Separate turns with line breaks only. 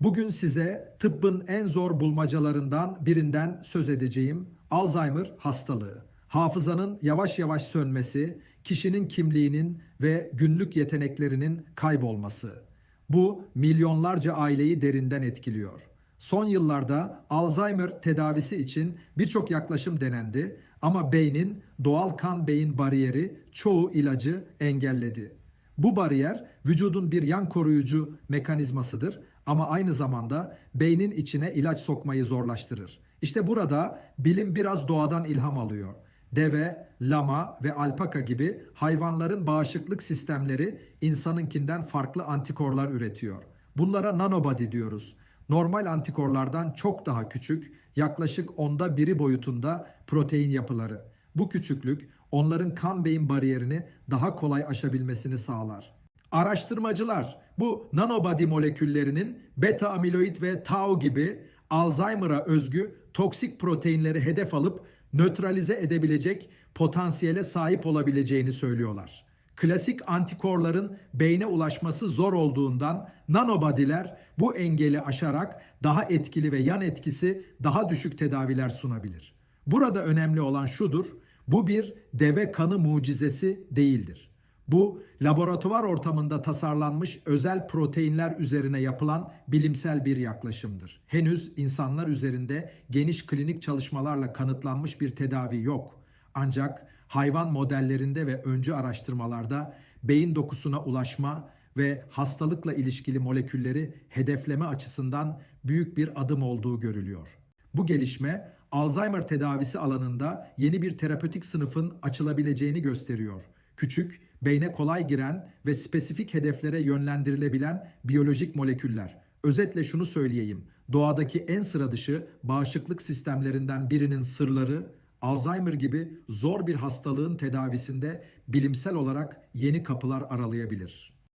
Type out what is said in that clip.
Bugün size tıbbın en zor bulmacalarından birinden söz edeceğim. Alzheimer hastalığı. Hafızanın yavaş yavaş sönmesi, kişinin kimliğinin ve günlük yeteneklerinin kaybolması. Bu milyonlarca aileyi derinden etkiliyor. Son yıllarda Alzheimer tedavisi için birçok yaklaşım denendi ama beynin doğal kan beyin bariyeri çoğu ilacı engelledi. Bu bariyer vücudun bir yan koruyucu mekanizmasıdır ama aynı zamanda beynin içine ilaç sokmayı zorlaştırır. İşte burada bilim biraz doğadan ilham alıyor. Deve, lama ve alpaka gibi hayvanların bağışıklık sistemleri insanınkinden farklı antikorlar üretiyor. Bunlara nanobody diyoruz. Normal antikorlardan çok daha küçük, yaklaşık onda biri boyutunda protein yapıları. Bu küçüklük onların kan beyin bariyerini daha kolay aşabilmesini sağlar. Araştırmacılar bu nanobody moleküllerinin beta amiloid ve tau gibi Alzheimer'a özgü toksik proteinleri hedef alıp nötralize edebilecek potansiyele sahip olabileceğini söylüyorlar. Klasik antikorların beyne ulaşması zor olduğundan nanobody'ler bu engeli aşarak daha etkili ve yan etkisi daha düşük tedaviler sunabilir. Burada önemli olan şudur, bu bir deve kanı mucizesi değildir. Bu laboratuvar ortamında tasarlanmış özel proteinler üzerine yapılan bilimsel bir yaklaşımdır. Henüz insanlar üzerinde geniş klinik çalışmalarla kanıtlanmış bir tedavi yok. Ancak hayvan modellerinde ve öncü araştırmalarda beyin dokusuna ulaşma ve hastalıkla ilişkili molekülleri hedefleme açısından büyük bir adım olduğu görülüyor. Bu gelişme Alzheimer tedavisi alanında yeni bir terapötik sınıfın açılabileceğini gösteriyor. Küçük, beyne kolay giren ve spesifik hedeflere yönlendirilebilen biyolojik moleküller. Özetle şunu söyleyeyim. Doğadaki en sıra dışı bağışıklık sistemlerinden birinin sırları Alzheimer gibi zor bir hastalığın tedavisinde bilimsel olarak yeni kapılar aralayabilir.